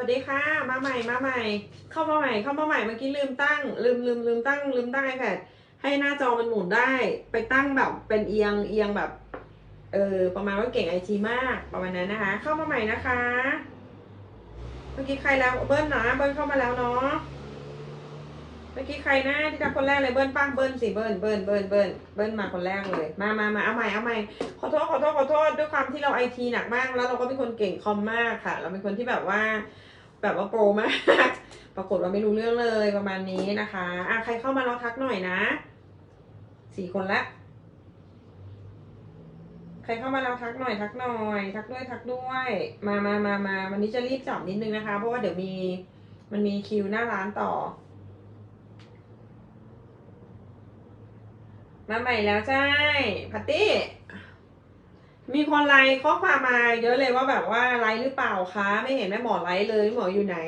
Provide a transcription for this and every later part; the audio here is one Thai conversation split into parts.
วัสดีค่ะ มาใหม่มาใหม่ เข้ามาใหม่เข้ามาใหม่เมื่อกี้ลืมตั้ง ลืมลืมลืมตั้ง ลืมตั้ง iPad ให้หน้าจอมันหมุนได้ ไปตั้งแบบเป็นเอียงเอียงแบบเออประมาณว่าเก่งไอทีมากประมาณนั้นนะคะ เข้ามาใหม่นะคะ เมื่อกี้ใครแล้วเบิ้ลนะเบิ้ลเข้ามาแล้วเนาะเมื่อกี้ใครนะที่ทำคนแรกเลยเบิ้ลป้งเบิ้ลสิเบิ้ลเบิ้ลเบิ้ลเบิ้ลเบิ้ลมาคนแรกเลยมามามาเอาใหม่เอาใหม่ขอโทษขอโทษขอโทษด้วยความที่เราไอทีหนักมาก แล้วเราก็เป็นคนเก่งคอมมากค่ะ เราเป็นคนที่แบบว่า แบบว่าโปรมาก ปรากฏว่าไม่รู้เรื่องเลยประมาณนี้นะคะอะใครเข้ามาลองทักหน่อยนะสี่คนละ ใครเข้ามาแล้วทักหน่อยทักหน่อย ทักด้วยทักด้วย มามามามาวันนี้จะรีบจับนิดนึงนะคะ เพราะว่าเดี๋ยวมีมันมีคิวหน้าร้านต่อ มาใหม่แล้วใช่พัตตี้ มีคนไลน์ข้อความมาเยอะเลยว่าแบบว่าไลฟ์หรือเปล่าคะ ไม่เห็นแม่หมอไลฟ์เลยหมออยู่ไหน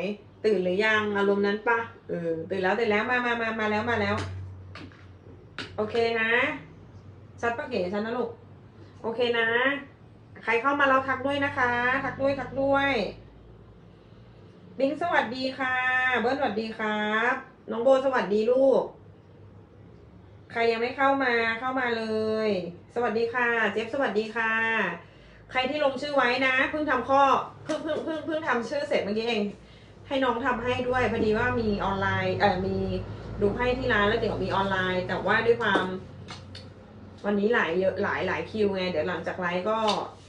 ตื่นหรือยังอารมณ์นั้นปะเออตื่นแล้วตื่นแล้วมามามามาแล้วมาแล้ว โอเคนะชัดปะเก๋ชัดนะลูกโอเคนะ ใครเข้ามาเราทักด้วยนะคะ ทักด้วยทักด้วยบิงสวัสดีค่ะ เบิ้ลสวัสดีครับ น้องโบสวัสดีลูก ใครยังไม่เข้ามาเข้ามาเลย สวัสดีค่ะ เจฟสวัสดีค่ะ ใครที่ลงชื่อไว้นะเพิ่งทำข้อเพิ่งเพิ่งเพิ่งเพิ่งทำชื่อเสร็จเมื่อกี้เอง ให้น้องทำให้ด้วยพอดีว่ามีออนไลน์เอ่อมีดูให้ที่ร้านแล้วเดี๋ยวมีออนไลน์ แต่ว่าด้วยความ วันนี้หลายเยอะหลายหลายคิวไงเดี๋ยวหลังจากไลฟ์ก็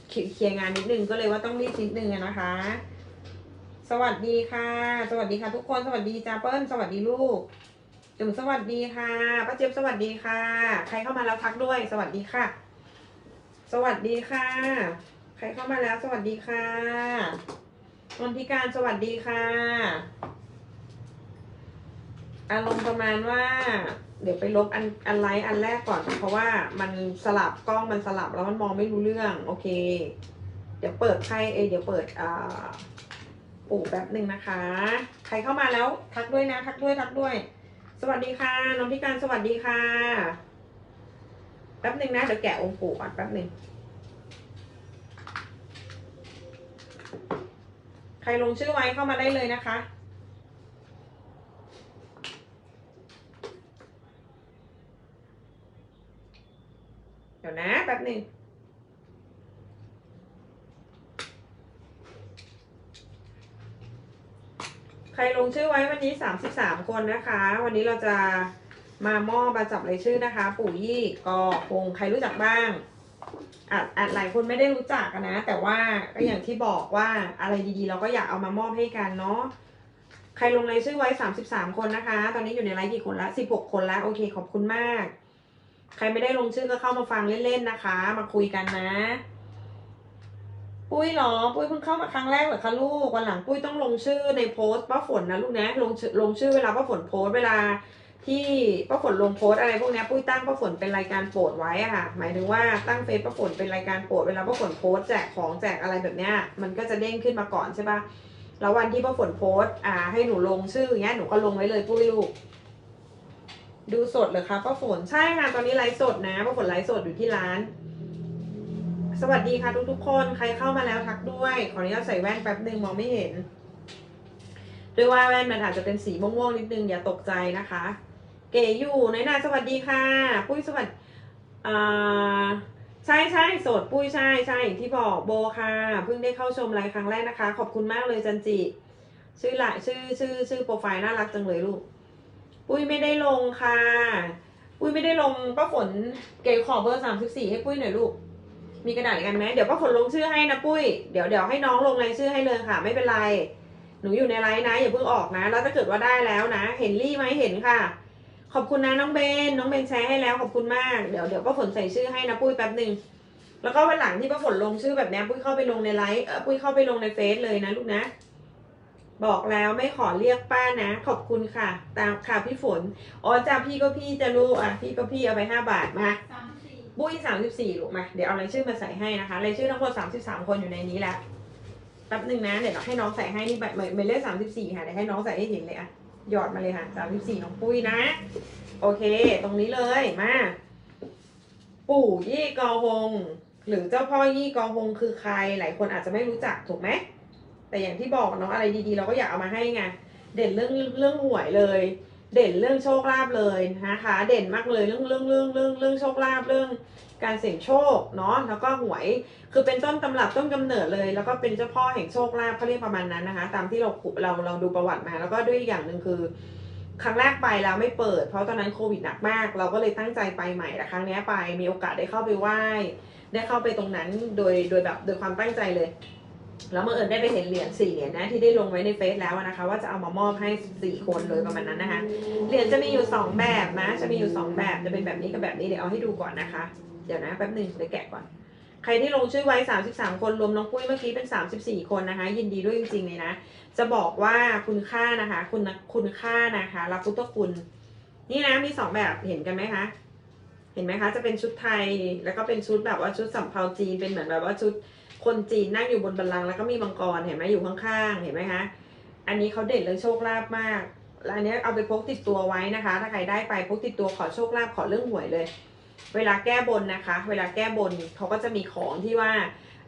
เคลียร์งานนิดนึงก็เลยว่าต้องรีบนิดนึงนะคะ สวัสดีค่ะ สวัสดีค่ะทุกคนสวัสดีจ้าเปิ้ลสวัสดีลูก จุ๋มสวัสดีค่ะป้าเจี๊ยบสวัสดีค่ะ ใครเข้ามาแล้วทักด้วย สวัสดีค่ะ สวัสดีค่ะ ใครเข้ามาแล้ว สวัสดีค่ะนนทิการสวัสดีค่ะ อารมณ์ประมาณว่า เดี๋ยวไปลบอันอันไลท์อันแรกก่อน เพราะว่ามันสลับกล้องมันสลับแล้วมันมองไม่รู้เรื่อง โอเค เดี๋ยวเปิดไพ่เอเดี๋ยวเปิดอ่าปู่แป๊บหนึ่งนะคะ ใครเข้ามาแล้วทักด้วยนะ ทักด้วยทักด้วย สวัสดีค่ะน้องพิการสวัสดีค่ะ แป๊บหนึ่งนะเดี๋ยวแกะองค์ปู่ก่อนแป๊บหนึ่งใครลงชื่อไว้เข้ามาได้เลยนะคะเดี๋ยวนะแป๊บหนึ่ง รลงชื่อไว้วันนี้สามสิบสามคนนะคะ วันนี้เราจะมามอบมาจับรายชื่อนะคะ ปู่ยี่กอคงใครรู้จักบ้างอาจอาจหลายคนไม่ได้รู้จักนะ แต่ว่าก็อย่างที่บอกว่าอะไรดีๆ เราก็อยากเอามามอบให้กันเนาะใครลงรายชื่อไว้สามสิบสามคนนะคะ ตอนนี้อยู่ในไลฟ์กี่คนละสิบหกคนละโอเคขอบคุณมาก ใครไม่ได้ลงชื่อก็เข้ามาฟังเล่นๆนะคะ มาคุยกันนะ ปุ้ยเหรอ ปุ้ยเพิ่งเข้ามาครั้งแรกเหรอคะลูก วันหลังปุ้ยต้องลงชื่อในโพสต์ป้าฝนนะลูกนะลงลงชื่อเวลาป้าฝนโพสต์เวลา ที่ป้าฝนลงโพสต์อะไรพวกนี้ปุ้ยตั้งป้าฝนเป็นรายการโปรดไว้อะค่ะ หมายถึงว่าตั้งเฟซป้าฝนเป็นรายการโปรดเวลาป้าฝนโพสต์แจกของแจกอะไรแบบเนี้ยมันก็จะเด้งขึ้นมาก่อนใช่ปะแล้ววันที่ป้าฝนโพสต์อ่า ให้หนูลงชื่ออย่างเงี้ยหนูก็ลงไว้เลยปุ้ยลูกดูสดเหรอคะป้าฝนใช่ค่ะตอนนี้ไลฟ์สดนะป้าฝนไลฟ์สดอยู่ที่ร้าน สวัสดีค่ะทุกๆคนใครเข้ามาแล้วทักด้วย ขออนุญาตใส่แว่นแป๊บหนึ่งมองไม่เห็นด้วยว่าแว่นมันอาจจะเป็นสีม่วงๆนิดนึงอย่าตกใจนะคะ เก๋อยู่น้อยนาสวัสดีค่ะ ปุ้ยสวัสดีอ่าใช่ใช่โสดปุ้ยใช่ใช่ที่บอกโบค่ะ เพิ่งได้เข้าชมไลฟ์ครั้งแรกนะคะ ขอบคุณมากเลยจันจิ ชื่อละชื่อชื่อชื่อโปรไฟล์น่ารักจังเลยลูก ปุ้ยไม่ได้ลงค่ะ ปุ้ยไม่ได้ลงป้าฝนเก๋ขอเบอร์สามสิบสี่ให้ปุ้ยหน่อยลูก มีกระดาษกันไหมเดี๋ยวป้าฝนลงชื่อให้นะปุ้ย เดี๋ยวเดี๋ยวให้น้องลงรายชื่อให้เลยค่ะ ไม่เป็นไร หนูอยู่ในไลน์นะอย่าเพิ่งออกนะ แล้วถ้าเกิดว่าได้แล้วนะ เห็นรี่ไหมเห็นค่ะ ขอบคุณนะน้องเบน น้องเบนแชร์ให้แล้วขอบคุณมาก เดี๋ยวเดี๋ยวป้าฝนใส่ชื่อให้นะปุ้ยแป๊บหนึ่ง แล้วก็วันหลังที่ป้าฝนลงชื่อแบบนี้ปุ้ยเข้าไปลงในไลฟ์ปุ้ยเข้าไปลงในเฟซเลยนะลูกนะ บอกแล้วไม่ขอเรียกป้านะ ขอบคุณค่ะ ตามค่ะพี่ฝน อ๋อจ้าพี่ก็พี่จะรู้อะพี่ก็พี่เอาไปห้าบาทมา บุ้ยสามสิบสี่ลูกมา เดี๋ยวเอารายชื่อมาใส่ให้นะคะรายชื่อทั้งหมดสามสิบสามคนอยู่ในนี้แล้วแป๊บหนึ่งนะเดี๋ยวให้น้องใส่ให้นี่ใบหมายเลขสามสิบสี่ค่ะเดี๋ยวให้น้องใส่ให้เห็นเลยอะหยอดมาเลยค่ะสามสิบสี่น้องปุ้ยนะ โอเค ตรงนี้เลยมา ปู่ยี่กอฮงหรือเจ้าพ่อยี่กอฮงคือใครหลายคนอาจจะไม่รู้จักถูกไหมแต่อย่างที่บอกเนาะอะไรดีๆ เราก็อยากเอามาให้ไงเด่นเรื่องเรื่องหวยเลย เด่นเรื่องโชคลาภเลยนะคะ เด่นมากเลยเรื่องเรื่องเรื่องเรื่องเรื่องโชคลาภเรื่องการเสี่ยงโชคเนาะแล้วก็หวยคือเป็นต้นตำรับต้นกำเนิดเลย แล้วก็เป็นเจ้าพ่อแห่งโชคลาภเขาเรียกประมาณนั้นนะคะ ตามที่เราเราเราดูประวัติมา แล้วก็ด้วยอย่างหนึ่งคือ ครั้งแรกไปแล้วไม่เปิด เพราะตอนนั้นโควิดหนักมาก เราก็เลยตั้งใจไปใหม่แต่ครั้งนี้ไปมีโอกาสได้เข้าไปไหว้ได้เข้าไปตรงนั้นโดยโดยแบบโดยความตั้งใจเลย แล้วเมื่อเอิญได้ไปเห็นเหรียญสี่เหรียญนะที่ได้ลงไว้ในเฟซแล้วนะคะ ว่าจะเอามามอบให้สี่คนเลยประมาณนั้นนะคะเหรียญจะมีอยู่สองแบบนะ จะมีอยู่สองแบบจะเป็นแบบนี้กับแบบนี้เดี๋ยวเอาให้ดูก่อนนะคะ เดี๋ยวนะแป๊บหนึ่งเดี๋ยวแกะก่อน ใครที่ลงชื่อไว้ 33 คนรวมน้องปุ้ยเมื่อกี้เป็น 34 คนนะคะ ยินดีด้วยจริงๆเลยนะจะบอกว่าคุณค่านะคะ คุณคุณค่านะคะรับพุทธคุณ นี่นะมีสองแบบเห็นกันไหมคะเห็นไหมคะจะเป็นชุดไทยแล้วก็เป็นชุดแบบว่าชุดสำเภาจีนเป็นเหมือนแบบว่าชุด คนจีนนั่งอยู่บนบัลลังก์แล้วก็มีมังกรเห็นไหมอยู่ข้างๆเห็นไหมคะอันนี้เขาเด่นเรื่องโชคลาภมากแล้วอันนี้เอาไปพกติดตัวไว้นะคะ ถ้าใครได้ไปพกติดตัวขอโชคลาภขอเรื่องหวยเลย เวลาแก้บนนะคะ เวลาแก้บนเขาก็จะมีของที่ว่า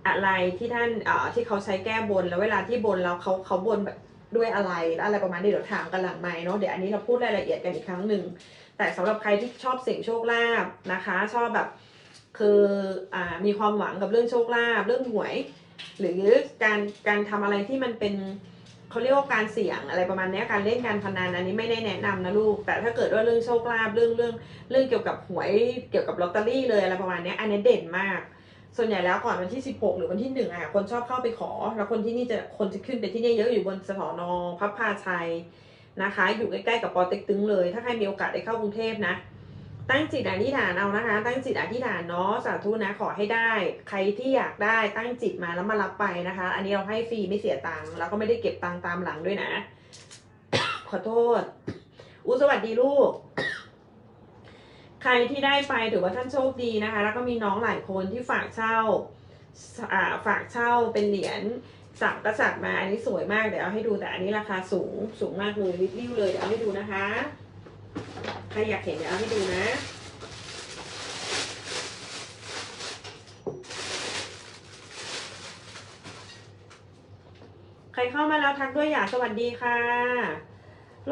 อะไรที่ท่านเอ่อที่เขาใช้แก้บนแล้วเวลาที่บนแล้วเขาเขาบนแบบด้วยอะไรแล้วอะไรประมาณนี้เดี๋ยวถามกันหลังไม้เนาะเดี๋ยวอันนี้เราพูดรายละเอียดกันอีกครั้งหนึ่งแต่สำหรับใครที่ชอบเสี่ยงโชคลาภนะคะ ชอบแบบ คืออ่ามีความหวังกับเรื่องโชคลาภเรื่องหวย หรือการการทำอะไรที่มันเป็นเขาเรียกว่าการเสี่ยงอะไรประมาณนี้การเล่นการพนันอันนี้ไม่ได้แนะนำนะลูก แต่ถ้าเกิดว่าเรื่องโชคลาภเรื่องเรื่องเรื่องเกี่ยวกับหวยเกี่ยวกับลอตเตอรี่เลยอะไรประมาณนี้อันนี้เด่นมาก ส่วนใหญ่แล้วก่อนวันที่ 16 หรือวันที่หนึ่งอะคนชอบเข้าไปขอ แล้วคนที่นี่จะคนจะขึ้นไปที่นี่เยอะอยู่บนสถอนอพับพาชัยนะคะ อยู่ใกล้ๆกับปอเต็กตึงเลย ถ้าใครมีโอกาสได้เข้ากรุงเทพนะ ตั้งจิตอธิษฐานเอานะคะ ตั้งจิตอธิษฐานเนาะสาธุนะขอให้ได้ ใครที่อยากได้ตั้งจิตมาแล้วมารับไปนะคะ อันนี้เราให้ฟรีไม่เสียตังค์แล้วก็ไม่ได้เก็บตังค์ตามหลังด้วยนะ ขอโทษอู้สวัสดีลูก ใครที่ได้ไปถือว่าท่านโชคดีนะคะ แล้วก็มีน้องหลายคนที่ฝากเช่าฝากเช่าเป็นเหรียญสักกษัตริย์มาอันนี้สวยมากเดี๋ยวเอาให้ดูแต่อันนี้ราคาสูงสูงมากเลยริบิ้วเลยเดี๋ยวเอาให้ดูนะคะ ใครอยากเห็นเดี๋ยวเอาให้ดูนะ ใครเข้ามาแล้วทักด้วยอยากสวัสดีค่ะ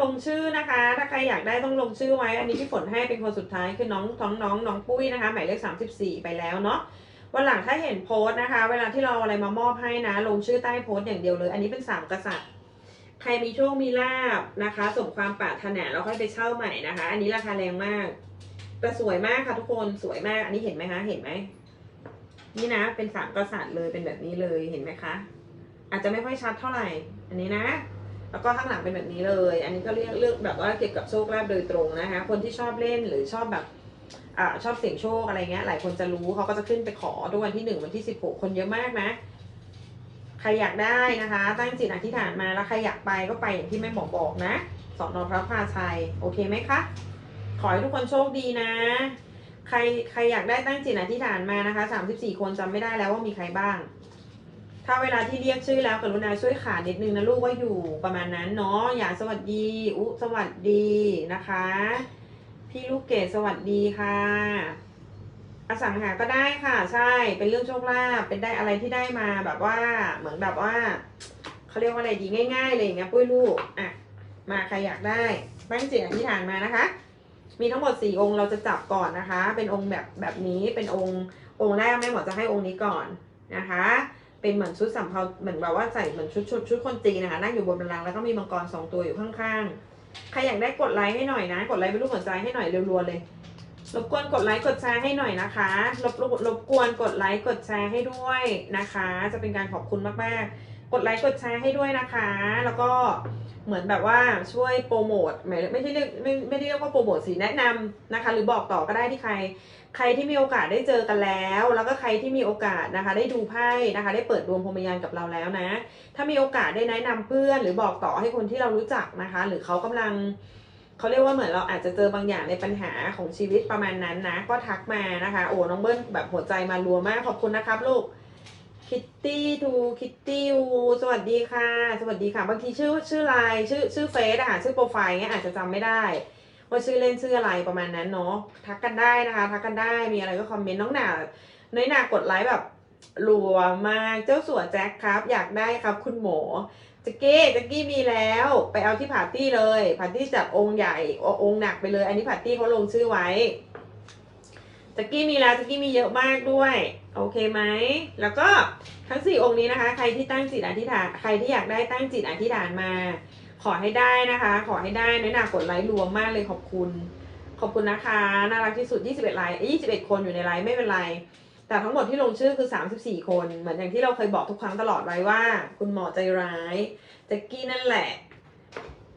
ลงชื่อนะคะ ถ้าใครอยากได้ต้องลงชื่อไว้ อันนี้พี่ฝนให้เป็นคนสุดท้ายคือน้องท้องน้องน้องปุ้ยนะคะ หมายเลขสามสิบสี่ไปแล้วเนาะวันหลังถ้าเห็นโพสต์นะคะ เวลาที่เราอาอะไรมามอบให้นะ ลงชื่อใต้โพสต์อย่างเดียวเลย อันนี้เป็นสามกษัตริย์ ใครมีโชคมีลาบนะคะสมความปรารถนาแล้วค่อยไปเช่าใหม่นะคะ อันนี้ราคาแรงมากแต่สวยมากค่ะทุกคนสวยมาก อันนี้เห็นไหมคะ เห็นไหมนี่นะ เป็นสามกษัตริย์เลยเป็นแบบนี้เลยเห็นไหมคะ อาจจะไม่ค่อยชัดเท่าไหร่ อันนี้นะ แล้วก็ข้างหลังเป็นแบบนี้เลย อันนี้ก็เรียกเลือกแบบว่าเกี่ยวกับโชคลาภโดยตรงนะคะ คนที่ชอบเล่นหรือชอบแบบอ่าชอบเสี่ยงโชคอะไรเงี้ยหลายคนจะรู้เขาก็จะขึ้นไปขอทุกวันที่หนึ่งวันที่สิบหกคนเยอะมากนะ ใครอยากได้นะคะ ตั้งจิตอธิษฐานมาแล้วใครอยากไปก็ไปอย่างที่แม่หมอบอกนะสอนอพระพาชัยโอเคไหมคะขอให้ทุกคนโชคดีนะ ใครใครอยากได้ตั้งจิตอธิษฐานมานะคะสามสิบสี่คนจำไม่ได้แล้วว่ามีใครบ้าง ถ้าเวลาที่เรียกชื่อแล้วกรุณาช่วยขานิดนึงนะลูกว่าอยู่ประมาณนั้นเนาะอย่าสวัสดีอุสวัสดีนะคะ พี่ลูกเกดสวัสดีค่ะ อสังหาก็ได้ค่ะ ใช่เป็นเรื่องโชคลาภเป็นได้อะไรที่ได้มาแบบว่าเหมือนแบบว่าเขาเรียกว่าอะไรดีง่ายๆเลยอย่างเงี้ยปุ้ยลูกอะมาใครอยากได้ตั้งจิตอธิษฐานมานะคะ มีทั้งหมดสี่องค์เราจะจับก่อนนะคะ เป็นองค์แบบแบบนี้เป็นองค์องค์แรกแม่หมอจะให้องค์นี้ก่อนนะคะ เป็นเหมือนชุดสัมภาเหมือนแบบว่าใส่เหมือนชุดชุดชุดคนจีนนะคะนั่งอยู่บนบันลังแล้วก็มีมังกรสองตัวอยู่ข้างๆใครอยากได้กดไลค์ให้หน่อยนะ กดไลค์เป็นรูปหัวใจให้หน่อยเรัวๆเลย รบกวนกดไลค์กดแชร์ให้หน่อยนะคะรบรบรบกวนกดไลค์กดแชร์ให้ด้วยนะคะ จะเป็นการขอบคุณมากๆ กดไลค์กดแชร์ให้ด้วยนะคะ แล้วก็เหมือนแบบว่าช่วยโปรโมทไม่ไม่ใช่เรียกไม่ไม่ได้เรียกว่าโปรโมทสิแนะนำนะคะ หรือบอกต่อก็ได้ที่ใคร ใครที่มีโอกาสได้เจอกันแล้ว แล้วก็ใครที่มีโอกาสนะคะ ได้ดูไพ่นะคะ ได้เปิดดวงพรหมยานกับเราแล้วนะ ถ้ามีโอกาสได้แนะนำเพื่อน หรือบอกต่อให้คนที่เรารู้จักนะคะ หรือเขากำลัง เขาเรียกว่าเหมือนเราอาจจะเจอบางอย่างในปัญหาของชีวิตประมาณนั้นนะ ก็ทักมานะคะ โอ้น้องเบิ้ลแบบหัวใจมารัวมากขอบคุณนะครับลูกคิตตี้ทูคิตตี้สวัสดีค่ะ สวัสดีค่ะ บางทีชื่อชื่อไลน์ชื่อชื่อเฟซอะค่ะชื่อโปรไฟล์เงี้ยอาจจะจำไม่ได้ว่าชื่อเล่นชื่ออะไรประมาณนั้นเนาะทักกันได้นะคะ ทักกันได้มีอะไรก็คอมเมนต์น้องหนาน้อยหนากดไลค์แบบรัวมากเจ้าสัวแจ็คครับ อยากได้ครับ คุณหมอ จ็กกี้จ็กกี้มีแล้ว ไปเอาที่ผาร์ตี้เลยผาร์ตี้จับองค์ใหญ่องค์หนักไปเลย อันนี้ผาร์ตี้เขาลงชื่อไว้จ็กกี้มีแล้วจ็กกี้มีเยอะมากด้วย โอเคไหม แล้วก็ทั้งสี่องค์นี้นะคะ ใครที่ตั้งจิตอธิษฐานใครที่อยากได้ตั้งจิตอธิษฐานมา ขอให้ได้นะคะ ขอให้ได้น้อยหนากดไลค์รวมมากเลยขอบคุณ ขอบคุณนะคะ น่ารักที่สุด 21ไลค์เอ้ย21 คนอยู่ในไลค์ไม่เป็นไร แต่ทั้งหมดที่ลงชื่อคือ 34 คน เหมือนอย่างที่เราเคยบอกทุกครั้งตลอดไว้ว่า คุณหมอใจร้ายแจ็กกี้นั่นแหละ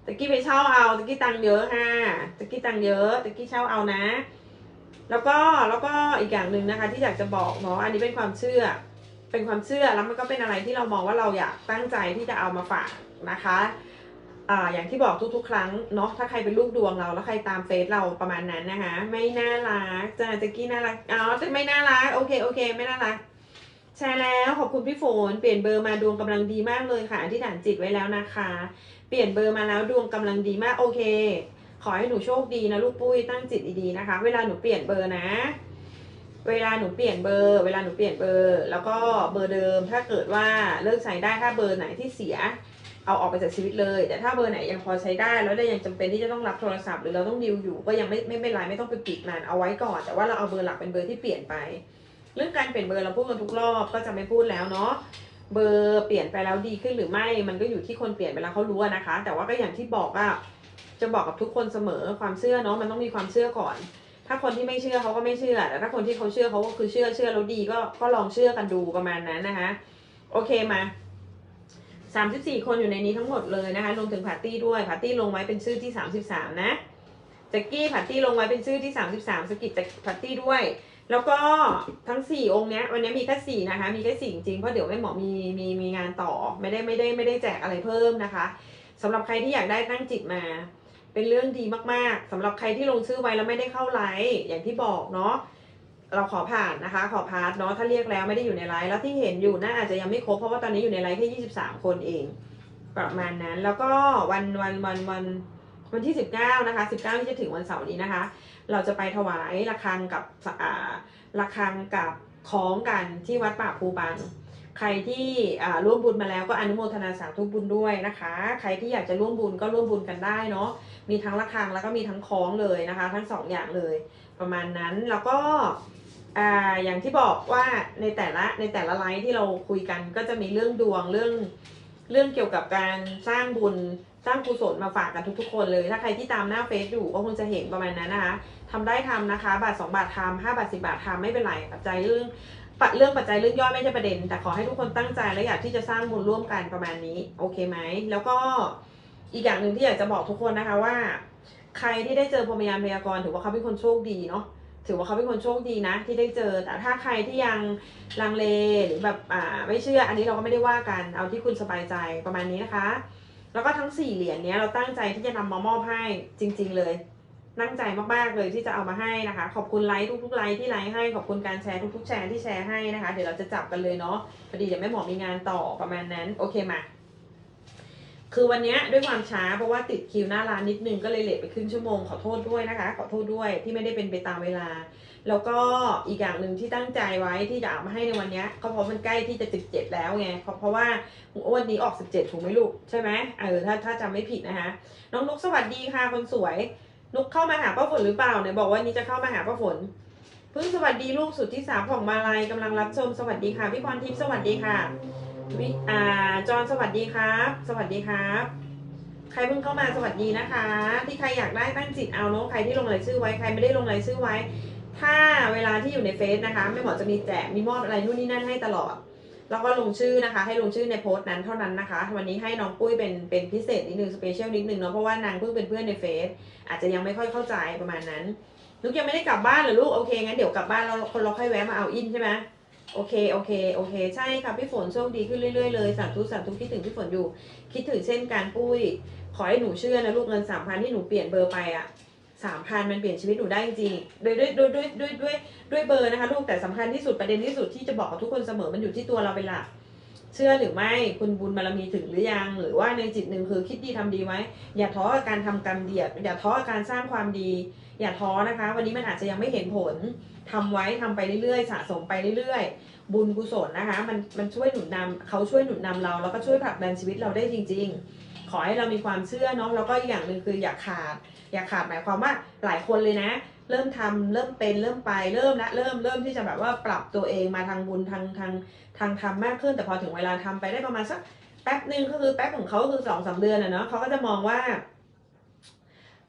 แจ็กกี้ไปเช่าเอาแจ็กกี้ตังค์เยอะค่ะแจ็กกี้ตังค์เยอะแจ็กกี้เช่าเอานะ แล้วก็แล้วก็อีกอย่างหนึ่งนะคะ ที่อยากจะบอกเนาะอันนี้เป็นความเชื่อ เป็นความเชื่อแล้วมันก็เป็นอะไรที่เรามองว่าเราอยากตั้งใจที่จะเอามาฝากนะคะ อ่าอย่างที่บอกทุกๆ ครั้งเนาะถ้าใครเป็นลูกดวงเราแล้วใครตามเฟซเราประมาณนั้นนะคะ ไม่น่ารักจ้าแจ็กกี้น่ารักอ๋อแต่ไม่น่ารักโอเคโอเค ไม่น่ารักแชร์แล้วขอบคุณพี่ฝนเปลี่ยนเบอร์มาดวงกำลังดีมากเลยค่ะอธิษฐานจิตไว้แล้วนะคะ เปลี่ยนเบอร์มาแล้วดวงกำลังดีมากโอเค ขอให้หนูโชคดีนะลูกปุ้ยตั้งจิตดีๆนะคะ เวลาหนูเปลี่ยนเบอร์นะ เวลาหนูเปลี่ยนเบอร์ เวลาหนูเปลี่ยนเบอร์ แล้วก็เบอร์เดิมถ้าเกิดว่าเลิกใช้ได้ถ้าเบอร์ไหนที่เสีย เอาออกไปจากชีวิตเลย แต่ถ้าเบอร์ไหนยังพอใช้ได้ แล้วได้ยังจำเป็นที่จะต้องรับโทรศัพท์หรือเราต้องดิวอยู่ก็ยังไม่ไม่เป็นไรไม่ต้องไปปิดมันเอาไว้ก่อน แต่ว่าเราเอาเบอร์หลักเป็นเบอร์ที่เปลี่ยนไป เรื่องการเปลี่ยนเบอร์เราพูดกันทุกรอบก็จะไม่พูดแล้วเนาะเบอร์เปลี่ยนไปแล้วดีขึ้นหรือไม่มันก็อยู่ที่คนเปลี่ยนไปแล้วเขารู้นะคะ แต่ว่าก็อย่างที่บอกว่าจะบอกกับทุกคนเสมอความเชื่อเนาะมันต้องมีความเชื่อก่อน ถ้าคนที่ไม่เชื่อเขาก็ไม่เชื่อแต่ถ้าคนที่เขาเชื่อเขาก็คือเชื่อเชื่อแล้วดีก็ก็ลองเชื่อกันดูประมาณนั้นนะคะ โอเคมา สามสิบสี่คนอยู่ในนี้ทั้งหมดเลยนะคะรวมถึงพาร์ตี้ด้วยพาร์ตี้ลงไว้เป็นชื่อที่สามสิบสามนะแจ็กกี้พาร์ตี้ลงไว้เป็นชื่อที่สามสิบสามสกิจจากพาร์ตี้ด้วย แล้วก็ทั้งสี่องค์เนี้ยวันนี้มีแค่สี่นะคะมีแค่สี่จริงเพราะเดี๋ยวแม่หมอมีมีมีงานต่อไม่ได้ไม่ได้ไม่ได้แจกอะไรเพิ่มนะคะสำหรับใครที่อยากได้ตั้งจิตมา เป็นเรื่องดีมากๆสำหรับใครที่ลงชื่อไว้แล้วไม่ได้เข้าไลฟ์อย่างที่บอกเนาะ เราขอผ่านนะคะ ขอพาร์ทเนาะถ้าเรียกแล้วไม่ได้อยู่ในไลฟ์แล้วที่เห็นอยู่น่าอาจจะยังไม่ครบเพราะว่าตอนนี้อยู่ในไลฟ์แค่ยี่สิบสามคนเอง ประมาณนั้นแล้วก็วันวันวันวันวันที่สิบเก้านะคะสิบเก้าที่จะถึงวันเสาร์นี้นะคะ เราจะไปถวายระฆังกับอ่าระฆังกับคล้องกันที่วัดป่าภูบังใครที่อ่าร่วมบุญมาแล้วก็อนุโมทนาสาธุบุญด้วยนะคะ ใครที่อยากจะร่วมบุญก็ร่วมบุญกันได้เนาะ มีทั้งระฆังแล้วก็มีทั้งคล้องเลยนะคะ ทั้งสองอย่างเลยประมาณนั้น แล้วก็ อ่าอย่างที่บอกว่าในแต่ละในแต่ละไลฟ์ที่เราคุยกันก็จะมีเรื่องดวงเรื่องเรื่องเกี่ยวกับการสร้างบุญสร้างกุศลมาฝากกันทุกๆคนเลย ถ้าใครที่ตามหน้าเฟซอยู่ก็คงจะเห็นประมาณนั้นนะคะทำได้ทำนะคะ บาทสองบาททำห้าบาทสิบาททำไม่เป็นไรปัจจัยเรื่องปัจเรื่องปัจจัยเรื่องย่อยไม่ใช่ประเด็น แต่ขอให้ทุกคนตั้งใจและอยากที่จะสร้างบุญร่วมกันประมาณนี้ โอเคไหม แล้วก็อีกอย่างหนึ่งที่อยากจะบอกทุกคนนะคะว่า ใครที่ได้เจอพรหมยานพยากรณ์ถือว่าเขาเป็นคนโชคดีเนาะ ถือว่าเขาเป็นคนโชคดีนะ ที่ได้เจอ แต่ถ้าใครที่ยังลังเลหรือแบบอ่าไม่เชื่อ อันนี้เราก็ไม่ได้ว่ากัน เอาที่คุณสบายใจประมาณนี้นะคะ แล้วก็ทั้งสี่เหรียญเนี้ยเราตั้งใจที่จะนำมามอบให้จริง ๆเลยตั้งใจมากๆเลยที่จะเอามาให้นะคะ ขอบคุณไลค์ทุกๆไลค์ที่ไลค์ให้ขอบคุณการแชร์ทุกๆแชร์ที่แชร์ให้นะคะ เดี๋ยวเราจะจับกันเลยเนาะพอดีเดี๋ยวแม่หมอมีงานต่อประมาณนั้น โอเคมา คือวันนี้ด้วยความช้าเพราะว่าติดคิวหน้าร้านนิดนึงก็เลยเลทไปครึ่งชั่วโมงขอโทษด้วยนะคะ ขอโทษด้วยที่ไม่ได้เป็นไปตามเวลา แล้วก็อีกอย่างหนึ่งที่ตั้งใจไว้ที่จะเอามาให้ในวันนี้ก็เพราะมันใกล้ที่จะ 17 แล้วไงเพราะเพราะว่าวันนี้ออก 17 ถูกไหมลูกใช่ไหมเออถ้าถ้าจำไม่ผิดนะคะ น้องนุกสวัสดีค่ะคนสวย นุกเข้ามาหาป้าฝนหรือเปล่าเนี่ยบอกว่านี้จะเข้ามาหาป้าฝนเพิ่งสวัสดีลูกสุดที่สามของมาลัยกำลังรับชมสวัสดีค่ะพี่พรทิพย์สวัสดีค่ะ วิอ่าจอนสวัสดีครับ สวัสดีครับ ใครเพิ่งเข้ามาสวัสดีนะคะ ที่ใครอยากได้ตั้งจิตเอาเนาะใครที่ลงรายชื่อไว้ใครไม่ได้ลงรายชื่อไว้ ถ้าเวลาที่อยู่ในเฟซนะคะแม่หมอจะมีแจกมีมอบอะไรนู่นนี่นั่นให้ตลอด แล้วก็ลงชื่อนะคะ ให้ลงชื่อในโพสต์นั้นเท่านั้นนะคะ วันนี้ให้น้องปุ้ยเป็นเป็นพิเศษนิดนึงสเปเชียลนิดนึงเนาะเพราะว่านางเพิ่งเป็นเพื่อนในเฟซอาจจะยังไม่ค่อยเข้าใจประมาณนั้นลูกยังไม่ได้กลับบ้านเหรอลูกโอเคงั้นเดี๋ยวกลับบ้านเราคนเราค่อยแวะมาเอาอินใช่ไหม โอเค โอเค โอเค ใช่ค่ะพี่ฝนโชคดีขึ้นเรื่อยๆเลยสาธุสาธุคิดถึงพี่ฝนอยู่ คิดถึงเช่นการปุ้ย ขอให้หนูเชื่อนะลูกเงินสามพันที่หนูเปลี่ยนเบอร์ไปอะสามพันมันเปลี่ยนชีวิตหนูได้จริงโดยด้วยด้วยด้วยด้วยด้วยด้วยเบอร์นะคะลูกแต่สำคัญที่สุดประเด็นที่สุดที่จะบอกกับทุกคนเสมอมันอยู่ที่ตัวเราเป็นหลัก เชื่อหรือไม่คุณบุญบารมีถึงหรือยัง หรือว่าในจิตหนึ่งคือคิดดีทำดีไว้อย่าท้อกับการทำกรรมเดีอย่าท้อกับการสร้างความดี อย่าท้อนะคะ วันนี้มันอาจจะยังไม่เห็นผลทำไว้ทำไปเรื่อยๆ สะสมไปเรื่อยๆ บุญกุศลนะคะ มันมันช่วยหนุนนำเขาช่วยหนุนนำเรา แล้วก็ช่วยผลักดันชีวิตเราได้จริง ๆ ขอให้เรามีความเชื่อเนาะแล้วก็อีกอย่างหนึ่งคืออย่าขาด อย่าขาดหมายความว่าหลายคนเลยนะ เริ่มทำเริ่มเป็นเริ่มไปเริ่มละเริ่มเริ่มที่จะแบบว่าปรับตัวเองมาทางบุญทางทางทางธรรมมากขึ้น แต่พอถึงเวลาทำไปได้ประมาณสักแป๊บหนึ่งก็คือแป๊บของเขาคือสองสามเดือนอะเนาะเขาก็จะมองว่า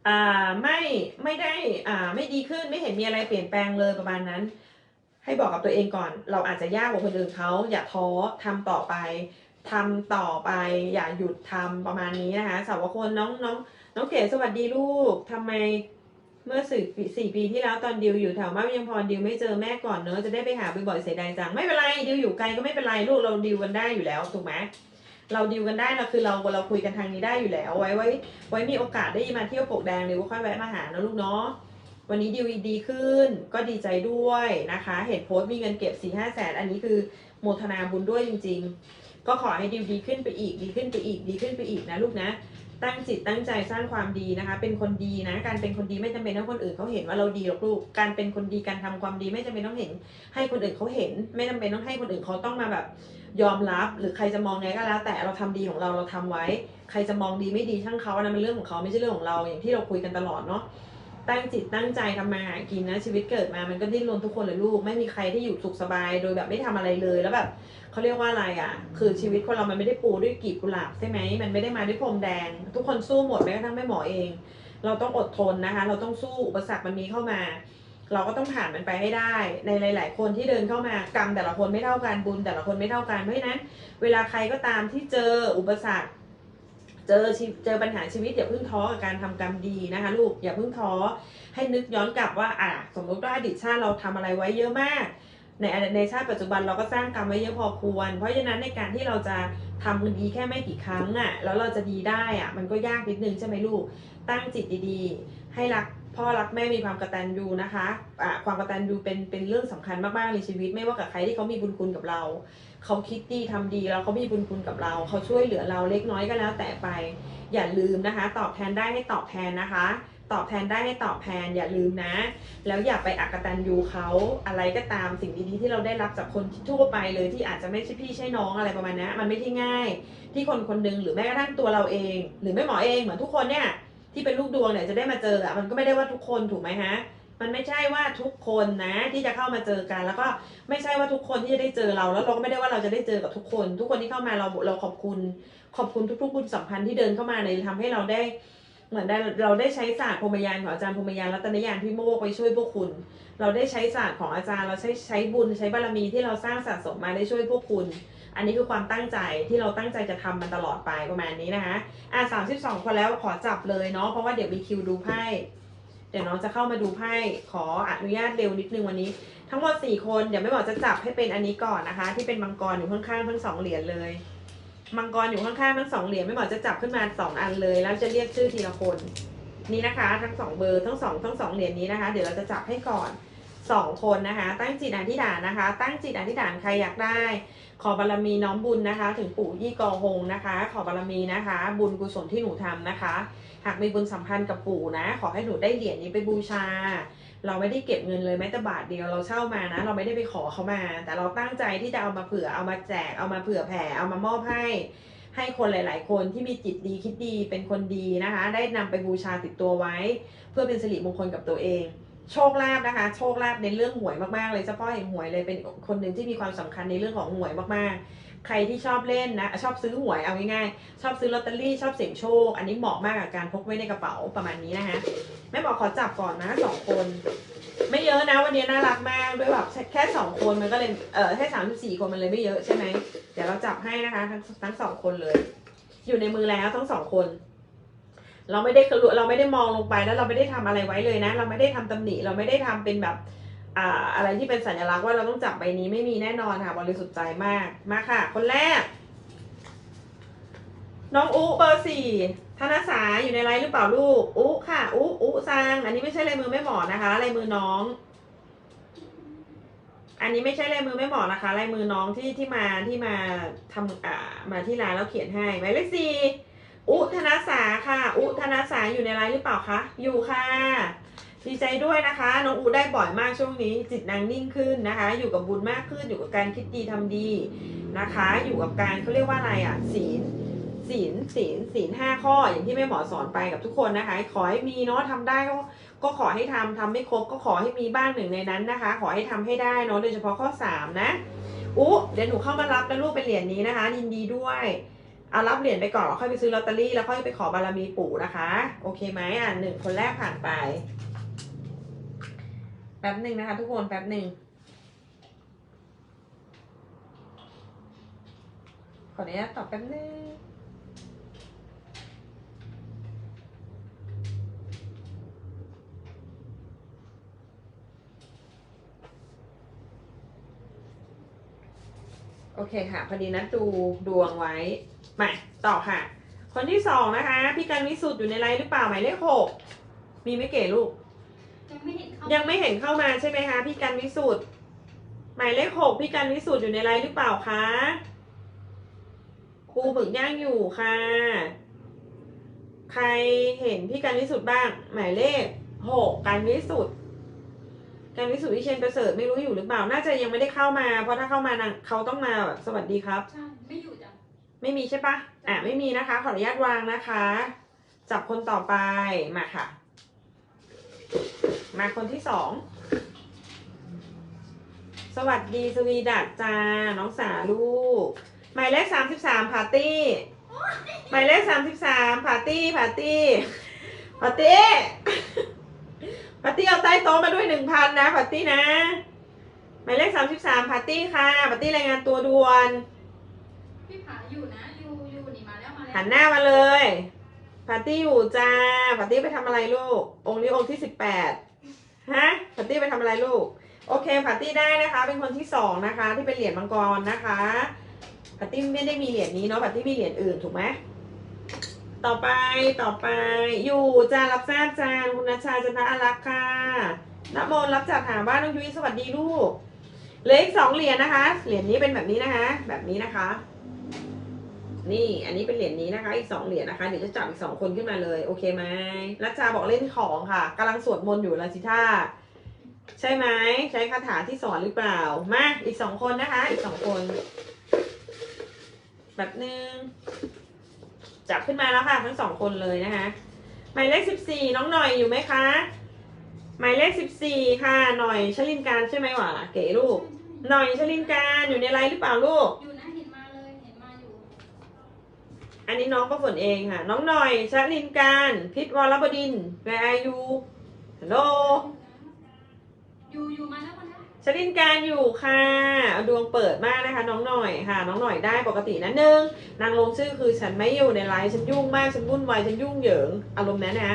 อ่าไม่ไม่ได้อ่าไม่ดีขึ้นไม่เห็นมีอะไรเปลี่ยนแปลงเลยประมาณนั้น ให้บอกกับตัวเองก่อน เราอาจจะยากกว่าคนอื่นเขาอย่าท้อทำต่อไปทำต่อไป อย่าหยุดทำประมาณนี้นะคะสาวกคนน้องน้องน้องเก๋สวัสดีลูกทำไม เมื่อสี่ปีสี่ปีที่แล้วตอนดิวอยู่แถวบ้านยังพรดิวไม่เจอแม่ก่อนเนอะจะได้ไปหาบ่อยๆเสียดายจังไม่เป็นไรดิวอยู่ไกลก็ไม่เป็นไรลูกเราดิวกันได้อยู่แล้วถูกไหมเราดิวกันได้เราคือเราเราคุยกันทางนี้ได้อยู่แล้ว ไว้ไว้ ไว้มีโอกาสได้มาเที่ยวปกแดงหรือว่าค่อยแวะมาหานะลูกเนาะวันนี้ดิวดีขึ้นก็ดีใจด้วยนะคะ เห็นโพสต์มีเงินเก็บสี่ห้าแสนอันนี้คือโมทนาบุญด้วยจริง ๆ ก็ขอให้ดิวดีขึ้นไปอีกดีขึ้นไปอีกดีขึ้นไปอีกนะลูกนะ ตั้งจิตตั้งใจสร้างความดีนะคะ เป็นคนดีนะ การเป็นคนดีไม่จำเป็นต้องคนอื่นเขาเห็นว่าเราดีหรอกลูก การเป็นคนดีการทำความดีไม่จำเป็นต้องเห็น ให้คนอื่นเขาเห็น ไม่จำเป็นต้องให้คนอื่นเขาต้องมาแบบยอมรับหรือใครจะมองไงก็แล้วแต่เราทำดีของเราเราทำไว้ ใครจะมองดีไม่ดีช่างเขาอันนั้นเป็นเรื่องของเขาไม่ใช่เรื่องของเราอย่างที่เราคุยกันตลอดเนาะ ตั้งจิตตั้งใจทำมาหากินนะชีวิตเกิดมามันก็ดิ้นรนทุกคนเลยลูก ไม่มีใครที่อยู่สุขสบายโดยแบบไม่ทำอะไรเลยแล้วแบบเขาเรียกว่าอะไรอะ คือชีวิตคนเรามันไม่ได้ปูด้วยกีบกุหลาบใช่ไหมมันไม่ได้มาด้วยพรมแดง ทุกคนสู้หมดแม้กระทั่งแม่หมอเอง เราต้องอดทนนะคะ เราต้องสู้อุปสรรคมันมีเข้ามา เราก็ต้องผ่านมันไปให้ได้ ในหลาย ๆ คนที่เดินเข้ามากรรมแต่ละคนไม่เท่ากันบุญแต่ละคนไม่เท่ากันเพราะฉะนั้น เวลาใครก็ตามที่เจออุปสรรค เจอเจอปัญหาชีวิตอย่าเพิ่งท้อกับการทำกรรมดีนะคะลูกอย่าเพิ่งท้อให้นึกย้อนกลับว่าอะสมมติว่าอดีตชาติเราทำอะไรไว้เยอะมากในในชาติปัจจุบันเราก็สร้างกรรมไว้เยอะพอควร เพราะฉะนั้นในการที่เราจะทำดีแค่ไม่กี่ครั้งอะแล้วเราจะดีได้อะมันก็ยากนิดนึงใช่ไหมลูก ตั้งจิตดีๆ ให้รักพ่อรักแม่มีความกตัญญูนะคะอะความกตัญญูเป็นเป็นเรื่องสำคัญมากๆในชีวิต ไม่ว่ากับใครที่เขามีบุญคุณกับเรา เขาคิดดีทำดีแล้วเขามีบุญคุณกับเรา เขาช่วยเหลือเราเล็กน้อยก็แล้วแต่ไป อย่าลืมนะคะ ตอบแทนได้ให้ตอบแทนนะคะ ตอบแทนได้ให้ตอบแทนอย่าลืมนะ แล้วอย่าไปอักตันยูเขาอะไรก็ตามสิ่งดีๆที่เราได้รับจากคนทั่วไปเลยที่อาจจะไม่ใช่พี่ใช่น้องอะไรประมาณนี้มันไม่ใช่ง่าย ที่คนคนหนึงหรือแม้กระทั่งตัวเราเอง หรือแม่หมอเองเหมือนทุกคนเนี่ยที่เป็นลูกดวงเนี่ยจะได้มาเจออะมันก็ไม่ได้ว่าทุกคนถูกไหมฮะ มันไม่ใช่ว่าทุกคนนะที่จะเข้ามาเจอกัน แล้วก็ไม่ใช่ว่าทุกคนที่จะได้เจอเรา แล้วเราก็ไม่ได้ว่าเราจะได้เจอกับทุกคน ทุกคนที่เข้ามาเราเราขอบคุณ ขอบคุณทุกๆบุญสัมพันธ์ที่เดินเข้ามาในทำให้เราได้ เหมือนได้เราได้ใช้ศาสตร์พรมยานของอาจารย์พรมยานรัตนยานพี่โมกไปช่วยพวกคุณ เราได้ใช้ศาสตร์ของอาจารย์ เราใช้ใช้บุญใช้บารมีที่เราสร้างสะสมมาได้ช่วยพวกคุณ อันนี้คือความตั้งใจที่เราตั้งใจจะทำมันตลอดไปประมาณนี้นะคะอะสามสิบสองคนแล้วขอจับเลยเนาะเพราะว่าเดี๋ยวมีคิวดูไพ่ เดี๋ยวน้องจะเข้ามาดูไพ่ขออนุญาตเร็วนิดนึงวันนี้ ทั้งหมดสี่คนเดี๋ยวไม่บอกจะจับให้เป็นอันนี้ก่อนนะคะ ที่เป็นมังกรอยู่ข้างๆทั้งสองเหรียญเลยมังกรอยู่ข้างๆทั้งสองเหรียญไม่บอกจะจับขึ้นมาสองอันเลย แล้วจะเรียกชื่อทีละคนนี่นะคะ ทั้งสองเบอร์ทั้งสองทั้งสองเหรียญนี้นะคะ เดี๋ยวเราจะจับให้ก่อนสองคนนะคะ ตั้งจิตอธิษฐานนะคะ ตั้งจิตอธิษฐานใครอยากได้ ขอบารมีน้อมบุญนะคะ ถึงปู่ยี่กอฮงนะคะ ขอบารมีนะคะ บุญกุศลที่หนูทำนะคะ หากมีบุญสัมพันธ์กับปู่นะ ขอให้หนูได้เหรียญนี้ไปบูชา เราไม่ได้เก็บเงินเลยแม้แต่บาทเดียวเราเช่ามานะ เราไม่ได้ไปขอเขามา แต่เราตั้งใจที่จะเอามาเผื่อเอามาแจกเอามาเผื่อแผ่เอามามอบให้ ให้คนหลาย ๆ คนที่มีจิตดีคิดดีเป็นคนดีนะคะ ได้นำไปบูชาติดตัวไว้ เพื่อเป็นสิริมงคลกับตัวเองโชคลาภนะคะ โชคลาภในเรื่องหวยมากๆเลยเฉพาะเห็นหวยเลยเป็นคนหนึ่งที่มีความสำคัญในเรื่องของหวยมากๆ ใครที่ชอบเล่นนะชอบซื้อหวยเอาง่ายๆชอบซื้อลอตเตอรี่ชอบเสี่ยงโชค อันนี้เหมาะมากกับการพกไว้ในกระเป๋าประมาณนี้นะคะแม่หมอขอจับก่อนนะสองคน ไม่เยอะนะวันนี้น่ารักมากด้วยแบบแค่สองคนมันก็เลยเออแค่สามสิบสี่คนมันเลยไม่เยอะใช่ไหมเดี๋ยวเราจับให้นะคะ ทั้งทั้งสองคนเลย อยู่ในมือแล้วทั้งสองคนเราไม่ได้เราไม่ได้มองลงไปแล้วเราไม่ได้ทำอะไรไว้เลยนะ เราไม่ได้ทำตำหนิเราไม่ได้ทำเป็นแบบ อะไรที่เป็นสัญลักษณ์ว่าเราต้องจับใบนี้ไม่มีแน่นอนค่ะ บริสุทธิ์ใจมาก มาค่ะ คนแรก น้องอุเบอร์สี่ธนสาอยู่ในไลน์หรือเปล่าลูก อุค่ะ อุอุซังอันนี้ไม่ใช่ลายมือแม่หมอนะคะลายมือน้อง อันนี้ไม่ใช่ลายมือไม่หมาะนะคะลายมือน้องที่ที่มาที่มาทำอ่ามาที่ร้านแล้วเขียนให้หมายเลขสี่อุธนสาค่ะ อุธนสาอยู่ในไลน์หรือเปล่าคะ อยู่ค่ะ ดีใจด้วยนะคะน้องอูได้บ่อยมากช่วงนี้ จิตนางนิ่งขึ้นนะคะ อยู่กับบุญมากขึ้นอยู่กับการคิดดีทำดีนะคะ อยู่กับการเขาเรียกว่าอะไรอะศีลศีลศีลศีลห้าข้ออย่างที่แม่หมอสอนไปกับทุกคนนะคะ ขอให้มีเนาะทำได้ก็ก็ขอให้ทำทำไม่ครบก็ขอให้มีบ้างหนึ่งในนั้นนะคะ ขอให้ทำให้ได้เนาะโดยเฉพาะข้อสามนะอุ๊เดี๋ยวหนูเข้ามารับนะลูกเป็นเหรียญนี้นะคะยินดีด้วยเอารับเหรียญไปก่อนแล้วค่อยไปซื้อลอตเตอรี่แล้วค่อยไปขอบารมีปู่นะคะ โอเคไหมอะหนึ่งคนแรกผ่านไป ป๊บหนึ่งนะคะ ทุกคนแป๊บหนึ่งขออนุญาตตอบแป๊บหนึงโอเคค่ะ พอดีนัดดูดวงไว้ มาต่อค่ะ คนที่สองนะคะ พี่การวิสุทธ์อยู่ในไลน์หรือเปล่าหมายเลขหกมีไม่เก๋ลูก ยังไม่เห็นเข้ายังไม่เห็นเข้ามาใช่ไหมคะพี่กันวิสุทธ์หมายเลขหกพี่กันวิสุทธ์อยู่ในไลน์หรือเปล่าคะครูบึกย่างอยู่ค่ะ ใครเห็นพี่กันวิสุทธ์บ้าง หมายเลขหกกันวิสุทธ์การวิสุทธ์วิเชียนประเสริฐไม่รู้อยู่หรือเปล่า น่าจะยังไม่ได้เข้ามา เพราะถ้าเข้ามานางเขาต้องมาแบบสวัสดีครับ ใช่ ไม่อยู่จ้ะ ไม่มีใช่ปะอะ ไม่มีนะคะ ขออนุญาตวางนะคะ จับคนต่อไป มาค่ะ มาคนที่สอง สวัสดีสวีดัตจ้า น้องสาลูก หมายเลขสามสิบสามพาร์ตี้ หมายเลขสามสิบสามพาร์ตี้พาร์ตี้พาร์ตี้พาร์ตี้เอาใต้โต๊ะมาด้วยหนึ่งพันนะพาร์ตี้นะ หมายเลขสามสิบสามพาร์ตี้ค่ะพาร์ตี้รายงานตัวด่วน พี่ผาอยู่นะอยู่อยู่นี่มาแล้วมาแล้วหันหน้ามาเลยปาร์ตี้อยู่จ้าปาร์ตี้ไปทำอะไรลูก องค์นี้องค์ที่สิบแปด ฮะปาร์ตี้ไปทำอะไรลูก โอเคปาร์ตี้ได้นะคะ เป็นคนที่สองนะคะ ที่เป็นเหรียญมังกรนะคะปาร์ตี้ไม่ได้มีเหรียญนี้เนาะปาร์ตี้มีเหรียญอื่นถูกไหมต่อไปต่อไป อยู่จ้ารับทราบจ้าคุณชาจันทอารักษ์ค่ะนโมรับจากถามบ้านน้องยุ้ยสวัสดีลูกเหลืออีกสองเหรียญนะคะ เหรียญนี้เป็นแบบนี้นะคะ แบบนี้นะคะ นี่อันนี้เป็นเหรียญนี้นะคะ อีกสองเหรียญนะคะ เดี๋ยวจะจับอีกสองคนขึ้นมาเลย โอเคไหมรัชชาบอกเล่นของค่ะกำลังสวดมนต์อยู่ลาสิท่าใช่ไหมใช้คาถาที่สอนหรือเปล่า มาอีกสองคนนะคะ อีกสองคน แบบนึง จับขึ้นมาแล้วค่ะ ทั้งสองคนเลยนะคะ หมายเลขสิบสี่น้องหน่อยอยู่ไหมคะ หมายเลขสิบสี่ค่ะ หน่อยชลินการใช่ไหมวะเก๋ลูก หน่อยชลินการอยู่ในไลน์หรือเปล่าลูกอยู่นะเห็นมาเลยเห็นมาอยู่ อันนี้น้องก็ฝนเองค่ะ น้องหน่อยชลินการ พิษวรบดิน where are you hello อยู่อยู่มาแล้วมาแล้วชลินการอยู่ค่ะดวงเปิดมากนะคะ น้องหน่อยค่ะ น้องหน่อยได้ปกตินะหนึ่งนางลงชื่อคือฉันไม่อยู่ในไลน์ฉันยุ่งมากฉันวุ่นวายฉันยุ่งเหยิงอารมณ์นั้นนะ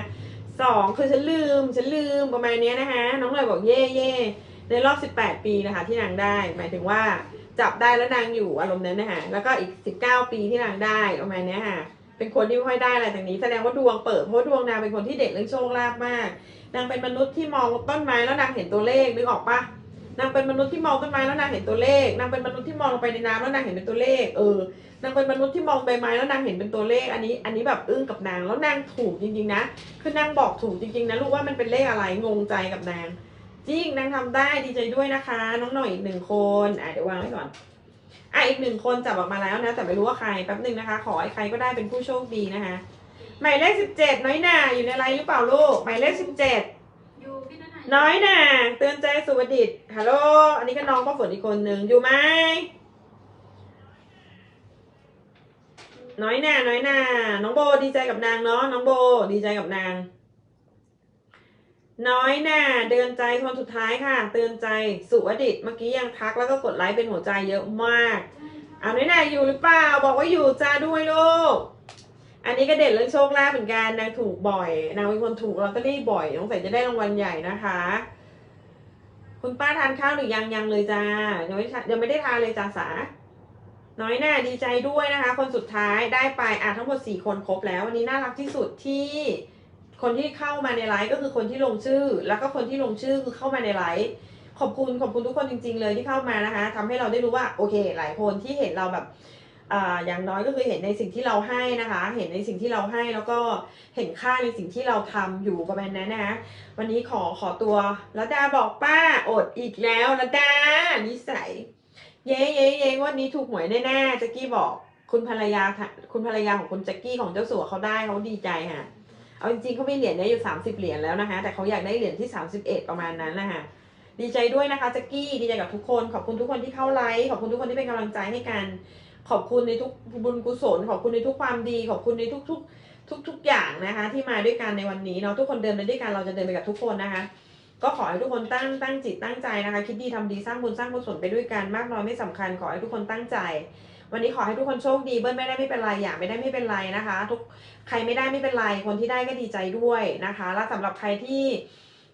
สองคือฉันลืมฉันลืมประมาณเนี้ยนะคะ น้องหน่อยบอกเย่เย่ในรอบ 18 ปีนะคะ ที่นางได้ หมายถึงว่า จับได้แล้วนางอยู่อารมณ์นั้นนะคะแล้วก็อีก19ปีที่นางได้ประมาณนี้ค่ะ เป็นคนที่ไม่ค่อยได้อะไรจากนี้แสดงว่าดวงเปิดเพราะดวงนางเป็นคนที่เด็กเรื่องโชคลาภมากนางเป็นมนุษย์ที่มองต้นไม้แล้วนางเห็นตัวเลขนึกออกปะนางเป็นมนุษย์ที่มองต้นไม้แล้วนางเห็นตัวเลข นางเป็นมนุษย์ที่มองลงไปในน้ำแล้วนางเห็นเป็นตัวเลข เออ นางเป็นมนุษย์ที่มองใบไม้แล้วนางเห็นเป็นตัวเลข อันนี้ อันนี้แบบอึ้งกับนาง แล้วนางถูกจริงๆนะ คือนางบอกถูกจริงๆนะลูกว่ามันเป็นเลขอะไร งงใจกับนาง จริงนางทำได้ดีใจด้วยนะคะ น้องหน่อยอีกหนึ่งคนอะเดี๋ยววางไว้ก่อนอะอีกหนึ่งคนจับออกมาแล้วนะ แต่ไม่รู้ว่าใครแป๊บหนึ่งนะคะ ขอให้ใครก็ได้เป็นผู้โชคดีนะคะ หมายเลขสิบเจ็ดน้อยหนาอยู่ในไลน์หรือเปล่าลูกหมายเลขสิบเจ็ดอยู่พี่นั่นไหนน้อยหนาเตือนใจสุวดิตฮัลโหลอันนี้ก็น้องป้าฝนอีกคนหนึ่งอยู่ไหมน้อยหนาน้อยหนาน้องโบดีใจกับนางเนาะน้องโบดีใจกับนาง น้อยหนาเตือนใจคนสุดท้ายค่ะ เตือนใจสุวดิตเมื่อกี้ยังทักแล้วก็กดไลค์เป็นหัวใจเยอะมากอ่าน้อยหนาอยู่หรือเปล่าบอกว่าอยู่จ้าด้วยลูกอันนี้ก็เด่นเรื่องโชคลาภเหมือนกันนางถูกบ่อยนางเป็นคนถูกลอตเตอรี่บ่อยสงสัยจะได้รางวัลใหญ่นะคะ คุณป้าทานข้าวหรือยังยังเลยจ้ายังไม่ยังไม่ได้ทานเลยจ้าสาน้อยหน้าดีใจด้วยนะคะ คนสุดท้ายได้ไปอะทั้งหมดสี่คนครบแล้ววันนี้น่ารักที่สุดที่ คนที่เข้ามาในไลฟ์ก็คือคนที่ลงชื่อ แล้วก็คนที่ลงชื่อคือเข้ามาในไลฟ์ขอบคุณขอบคุณทุกคนจริง ๆ เลยที่เข้ามานะคะทำให้เราได้รู้ว่าโอเค หลายคนที่เห็นเราแบบอย่างน้อยก็คือเห็นในสิ่งที่เราให้นะคะ เห็นในสิ่งที่เราให้แล้วก็เห็นค่าในสิ่งที่เราทำอยู่ประมาณนั้นนะคะวันนี้ขอขอตัวแล้วดาบอกป้าอดอีกแล้วแล้วดานิสัยเย้เย้เย้งวันนี้ถูกหวยแน่ๆแจ็กกี้บอกคุณภรรยาคุณภรรยาของคุณแจ็กกี้ของเจ้าสัวเขาได้เขาดีใจค่ะ เอาจริงๆเขาไม่เหรียญเนี้ยอยู่ 30 เหรียญแล้วนะคะ แต่เขาอยากได้เหรียญที่ 31 ประมาณนั้นนะคะดีใจด้วยนะคะแจ็กกี้ดีใจกับทุกคน ขอบคุณทุกคนที่เข้าไลฟ์ขอบคุณทุกคนที่เป็นกำลังใจให้กัน ขอบคุณในทุกบุญกุศล ขอบคุณในทุกความดี ขอบคุณในทุก ๆ ทุก ๆ อย่างนะคะ ที่มาด้วยกันในวันนี้เนาะทุกคนเดินไปด้วยกันเราจะเดินไปกับทุกคนนะคะ ก็ขอให้ทุกคนตั้งตั้งจิตตั้งใจนะคะ คิดดีทำดีสร้างบุญสร้างกุศลไปด้วยกันมากน้อยไม่สำคัญขอให้ทุกคนตั้งใจ วันนี้ขอให้ทุกคนโชคดีเบิ้ลไม่ได้ไม่เป็นไรอยากไม่ได้ไม่เป็นไรนะคะ ทุกใครไม่ได้ไม่เป็นไร คนที่ได้ก็ดีใจด้วยนะคะ แล้วสำหรับใครที่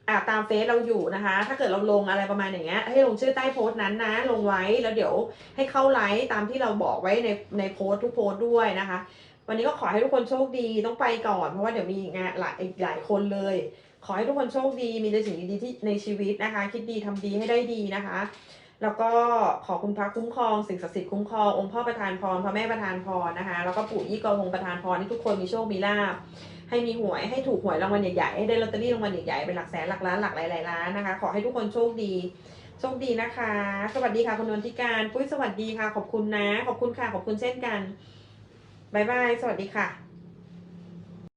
อ่าตามเฟซเราอยู่นะคะ ถ้าเกิดเราลงอะไรประมาณอย่างเงี้ย ให้ลงชื่อใต้โพสต์นั้นนะ ลงไว้แล้วเดี๋ยวให้เข้าไลค์ตามที่เราบอกไว้ในในโพสต์ทุกโพสต์ด้วยนะคะ วันนี้ก็ขอให้ทุกคนโชคดีต้องไปก่อนเพราะว่าเดี๋ยวมีงานหลายหลายคนเลย ขอให้ทุกคนโชคดีมีแต่สิ่งดีๆที่ในชีวิตนะคะ คิดดีทำดีให้ได้ดีนะคะ แล้วก็ขอคุณพระคุ้มครองสิ่งศักดิ์สิทธิ์คุ้มครององค์พ่อประทานพรพระแม่ประทานพรนะคะ แล้วก็ปู่ยี่กองประทานพรให้ทุกคนมีโชคมีลาภให้มีหวยให้ถูกหวยรางวัลใหญ่ๆให้ได้ลอตเตอรี่รางวัลใหญ่ๆเป็นหลักแสนหลักล้านหลักหลายๆล้านนะคะ ขอให้ทุกคนโชคดีโชคดีนะคะ สวัสดีค่ะคุณนวลธิการปุ้ยสวัสดีค่ะ ขอบคุณนะ ขอบคุณค่ะ ขอบคุณเช่นกันบายบาย สวัสดีค่ะ